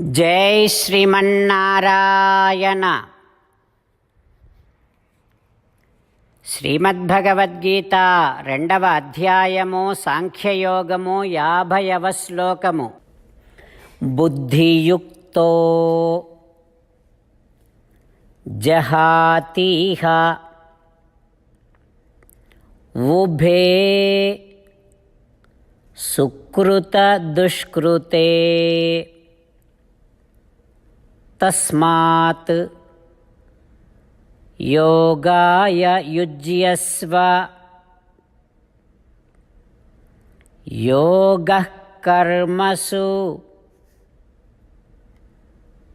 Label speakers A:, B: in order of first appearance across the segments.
A: జై శ్రీమన్నారాయణ. శ్రీమద్భగవద్గీత రెండవ అధ్యాయము సాంఖ్యయోగము యాభైవ శ్లోకము. బుద్ధియుక్తో జహాతీహ ఉభే సుకృత దుష్కృతే తస్మాత్. యోగాయ యుజ్యస్వ. యోగः కర్మసు.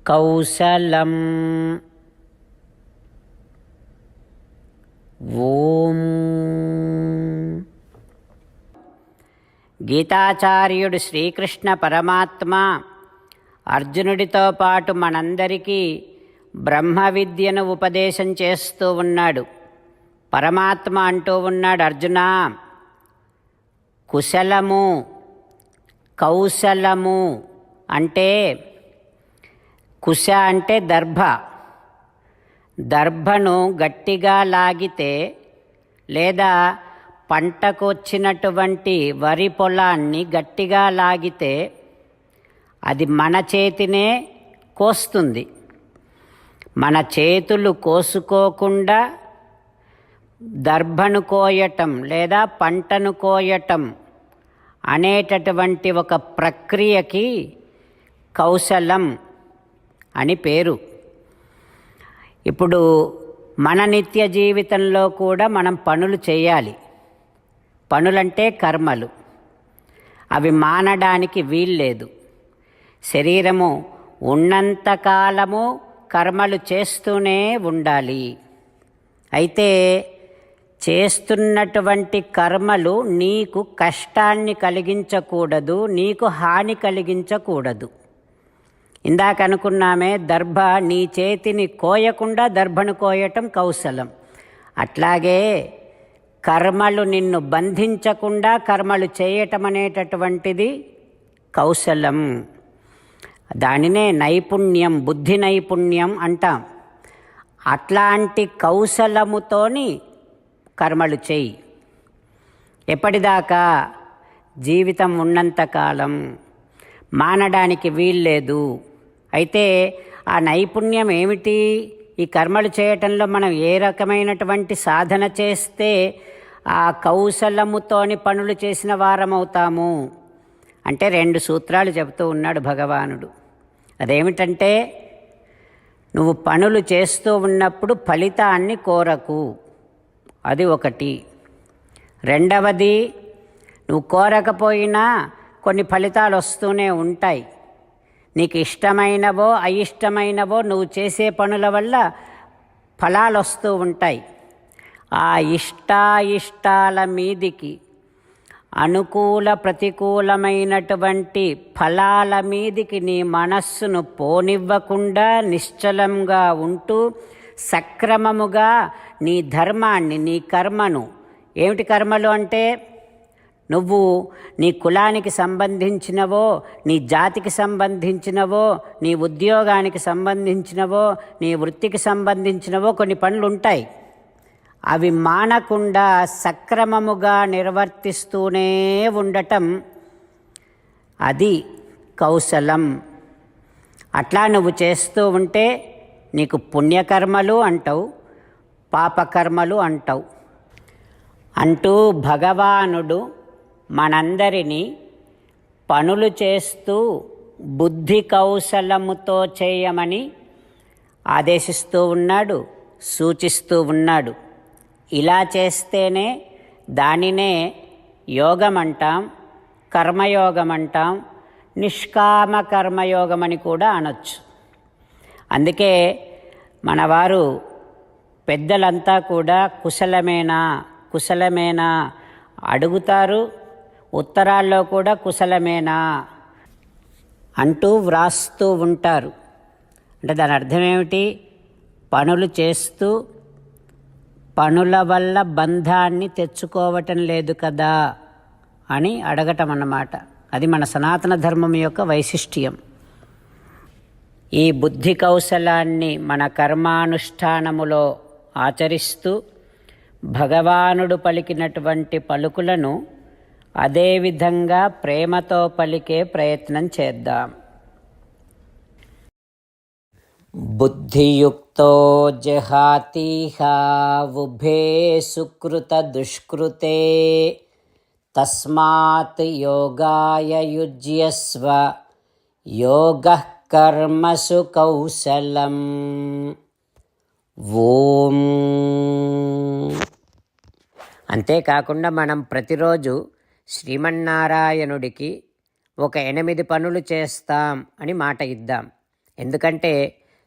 A: కౌశలం. ఓం. గీతాచార్యుడు శ్రీకృష్ణ పరమాత్మ అర్జునుడితో పాటు మనందరికీ బ్రహ్మ విద్యను ఉపదేశం చేస్తూ ఉన్నాడు. పరమాత్మ అంటూ ఉన్నాడు అర్జున కుశలము కౌశలము అంటే కుశ అంటే దర్భ. దర్భను గట్టిగా లాగితే లేదా పంటకు వచ్చినటువంటి వరి పొలాన్ని గట్టిగా లాగితే అది మన చేతినే కోస్తుంది. మన చేతులు కోసుకోకుండా దర్భను కోయటం లేదా పంటను కోయటం అనేటటువంటి ఒక ప్రక్రియకి కౌశలం అని పేరు. ఇప్పుడు మన నిత్య జీవితంలో కూడా మనం పనులు చేయాలి. పనులంటే కర్మలు. అవి మానడానికి వీల్లేదు. శరీరము ఉన్నంతకాలము కర్మలు చేస్తూనే ఉండాలి. అయితే చేస్తున్నటువంటి కర్మలు నీకు కష్టాన్ని కలిగించకూడదు నీకు హాని కలిగించకూడదు. ఇందాక అనుకున్నామే దర్భ నీ చేతిని కోయకుండా దర్భను కోయటం కౌశలం. అట్లాగే కర్మలు నిన్ను బంధించకుండా కర్మలు చేయటం అనేటటువంటిది కౌశలం. దానినే నైపుణ్యం బుద్ధి నైపుణ్యం అంటాం. అట్లాంటి కౌశలముతోని కర్మలు చేయి. ఎప్పటిదాకా జీవితం ఉన్నంతకాలం మానడానికి వీల్లేదు. అయితే ఆ నైపుణ్యం ఏమిటి? ఈ కర్మలు చేయటంలో మనం ఏ రకమైనటువంటి సాధన చేస్తే ఆ కౌశలముతోని పనులు చేసిన వారమవుతాము? అంటే రెండు సూత్రాలు చెబుతూ ఉన్నాడు భగవానుడు. అదేమిటంటే నువ్వు పనులు చేస్తూ ఉన్నప్పుడు ఫలితాన్ని కోరకు. అది ఒకటి. రెండవది నువ్వు కోరకపోయినా కొన్ని ఫలితాలు వస్తూనే ఉంటాయి. నీకు ఇష్టమైనవో అయిష్టమైనవో నువ్వు చేసే పనుల వల్ల ఫలాలు వస్తూ ఉంటాయి. ఆ ఇష్టాయిష్టాల మీదికి అనుకూల ప్రతికూలమైనటువంటి ఫలాల మీదికి నీ మనస్సును పోనివ్వకుండా నిశ్చలంగా ఉంటూ సక్రమముగా నీ ధర్మాన్ని నీ కర్మను ఏమిటి కర్మలు అంటే? నువ్వు నీ కులానికి సంబంధించినవో నీ జాతికి సంబంధించినవో నీ ఉద్యోగానికి సంబంధించినవో నీ వృత్తికి సంబంధించినవో కొన్ని పనులు ఉంటాయి అవి మానకుండా సక్రమముగా నిర్వర్తిస్తూనే ఉండటం అది కౌశలం. అట్లా నువ్వు చేస్తూ ఉంటే నీకు పుణ్యకర్మలు అంటావు పాపకర్మలు అంటావు. అంటూ భగవానుడు మనందరినీ పనులు చేస్తూ బుద్ధి కౌశలముతో చేయమని ఆదేశిస్తూ ఉన్నాడు సూచిస్తూ ఉన్నాడు. ఇలా చేస్తేనే దానినే యోగం అంటాం కర్మయోగం అంటాం నిష్కామ కర్మయోగం అని కూడా అనొచ్చు. అందుకే మనవారు పెద్దలంతా కూడా కుశలమేనా కుశలమేనా అడుగుతారు ఉత్తరాల్లో కూడా కుశలమేనా అంటూ వ్రాస్తూ ఉంటారు. అంటే దాని అర్థం ఏమిటి పనులు చేస్తూ పనుల వల్ల బంధాన్ని తెచ్చుకోవటం లేదు కదా అని అడగటం అన్నమాట అది మన సనాతన ధర్మం యొక్క వైశిష్ట్యం. ఈ బుద్ధి కౌశలాన్ని మన కర్మానుష్ఠానములో ఆచరిస్తూ భగవానుడు పలికినటువంటి పలుకులను అదేవిధంగా ప్రేమతో పలికే ప్రయత్నం చేద్దాం. బుద్ధియుక్తో జహాతీహ ఉభే సుకృత దుష్కృతే తస్మాత్ యోగాయ యుజ్యస్వ యోగ కర్మసు కౌశలం. ఓం. అంతేకాకుండా మనం ప్రతిరోజు శ్రీమన్నారాయణుడికి ఒక ఎనిమిది పనులు చేస్తాం అని మాట ఇద్దాం. ఎందుకంటే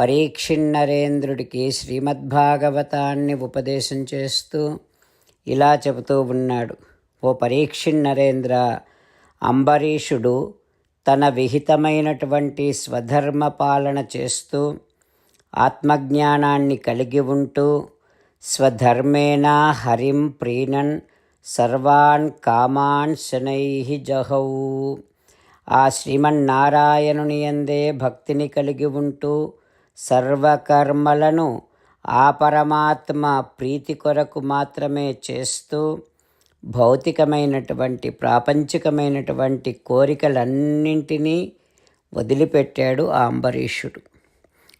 A: పరీక్షిన్నరేంద్రుడికి శ్రీమద్భాగవతాన్ని ఉపదేశం చేస్తూ ఇలా చెబుతూ ఉన్నాడు. ఓ పరీక్షిన్నరేంద్ర అంబరీషుడు తన విహితమైనటువంటి స్వధర్మ పాలన చేస్తూ ఆత్మజ్ఞానాన్ని కలిగి ఉంటూ స్వధర్మేణ హరిం ప్రీణన్ సర్వాన్ కామాన్ శనై జహౌ. ఆ శ్రీమన్నారాయణుని ఎందే భక్తిని కలిగి ఉంటూ సర్వకర్మలను ఆ పరమాత్మ ప్రీతి కొరకు మాత్రమే చేస్తూ భౌతికమైనటువంటి ప్రాపంచికమైనటువంటి కోరికలన్నింటినీ వదిలిపెట్టాడు ఆ అంబరీషుడు.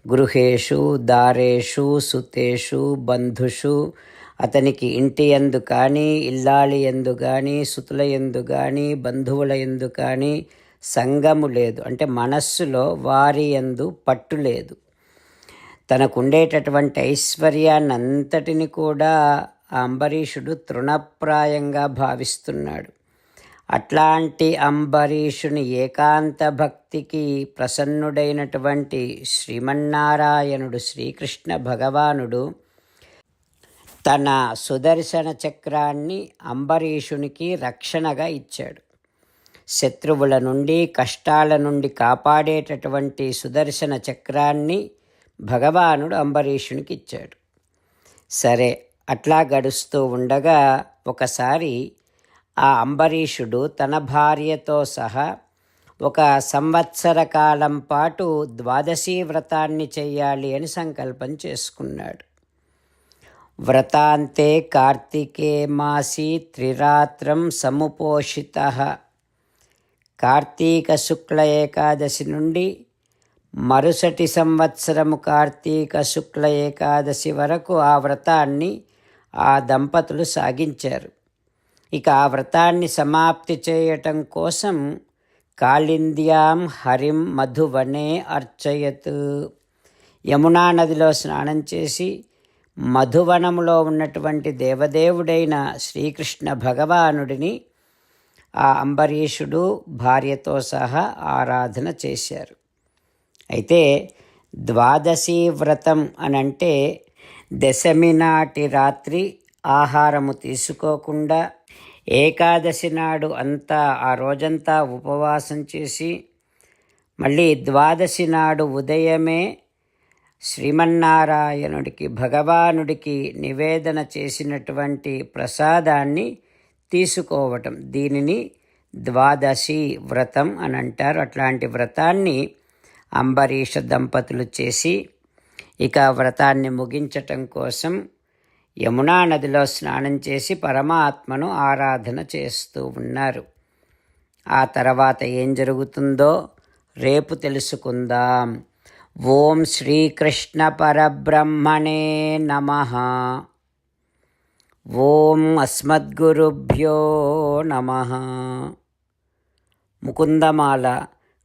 A: గృహేషు దారేషు సుతేషు బంధుషు అతనికి ఇంటి ఎందు కానీ ఇల్లాలి ఎందు కానీ సుతుల ఎందు కానీ బంధువుల ఎందు కానీ సంగము లేదు. అంటే మనస్సులో వారి ఎందు పట్టు లేదు. తనకుండేటటువంటి ఐశ్వర్యాన్నంతటిని కూడా అంబరీషుడు తృణప్రాయంగా భావిస్తున్నాడు. అట్లాంటి అంబరీషుని ఏకాంత భక్తికి ప్రసన్నుడైనటువంటి శ్రీమన్నారాయణుడు శ్రీకృష్ణ భగవానుడు తన సుదర్శన చక్రాన్ని అంబరీషునికి రక్షణగా ఇచ్చాడు. శత్రువుల నుండి కష్టాల నుండి కాపాడేటటువంటి సుదర్శన చక్రాన్ని భగవానుడు అంబరీషునికి ఇచ్చాడు సరే అట్లా గడుస్తూ ఉండగా ఒకసారి ఆ అంబరీషుడు తన భార్యతో సహా ఒక సంవత్సర కాలం పాటు ద్వాదశీ వ్రతాన్ని చెయ్యాలి అని సంకల్పం చేసుకున్నాడు. వ్రతాంతే కార్తీకే మాసి త్రిరాత్రం సముపోషిత. కార్తీక శుక్ల ఏకాదశి నుండి మరుసటి సంవత్సరము కార్తీక శుక్ల ఏకాదశి వరకు ఆ వ్రతాన్ని ఆ దంపతులు సాగించారు. ఇక ఆ వ్రతాన్ని సమాప్తి చేయటం కోసం కాళింద్యాం హరిం మధువనే అర్చయత్. యమునా నదిలో స్నానం చేసి మధువనములో ఉన్నటువంటి దేవదేవుడైన శ్రీకృష్ణ భగవానుడిని ఆ అంబరీషుడు భార్యతో సహా ఆరాధన చేశారు. అయితే ద్వాదశి వ్రతం అనంటే దశమి నాటి రాత్రి ఆహారము తీసుకోకుండా ఏకాదశి నాడు అంతా ఆ రోజంతా ఉపవాసం చేసి మళ్ళీ ద్వాదశి నాడు ఉదయమే శ్రీమన్నారాయణుడికి భగవానుడికి నివేదన చేసినటువంటి ప్రసాదాన్ని తీసుకోవటం. దీనిని ద్వాదశి వ్రతం అని అంటారు. అట్లాంటి వ్రతాన్ని అంబరీష దంపతులు చేసి ఇక వ్రతాన్ని ముగించటం కోసం యమునా నదిలో స్నానం చేసి పరమాత్మను ఆరాధన చేస్తూ ఉన్నారు. ఆ తర్వాత ఏం జరుగుతుందో రేపు తెలుసుకుందాం. ఓం శ్రీకృష్ణ పరబ్రహ్మణే నమ. ఓం అస్మద్గురుభ్యో నమ. ముకుందమాల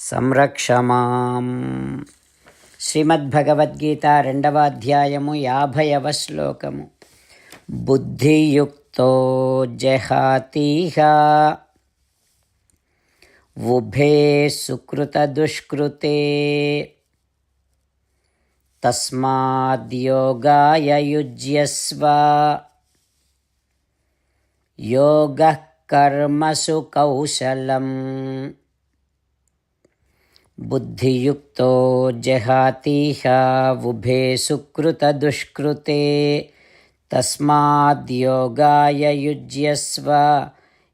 A: సంరక్ష మాం శ్రీమద్భగవద్గీత రెండవ అధ్యాయము యాభైవ శ్లోకము. బుద్ధియుక్తో జహాతీహ ఉభే సుకృతదుష్కృతే తస్మాద్యోగాయ యుజ్యస్వ యోగ కర్మసు కౌశలం बुद्धियुक्तो जहातीह उभे सुकृतदुष्कृते तस्माद्योगाय युज्यस्व,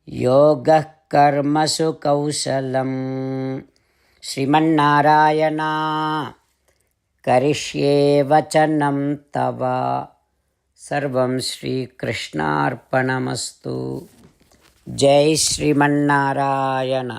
A: योगः कर्मसु कौशलम्। श्रीमन्नारायण, करिष्ये वचनं तव। सर्वं श्रीकृष्णार्पणमस्तु। जय श्रीमन्नारायण।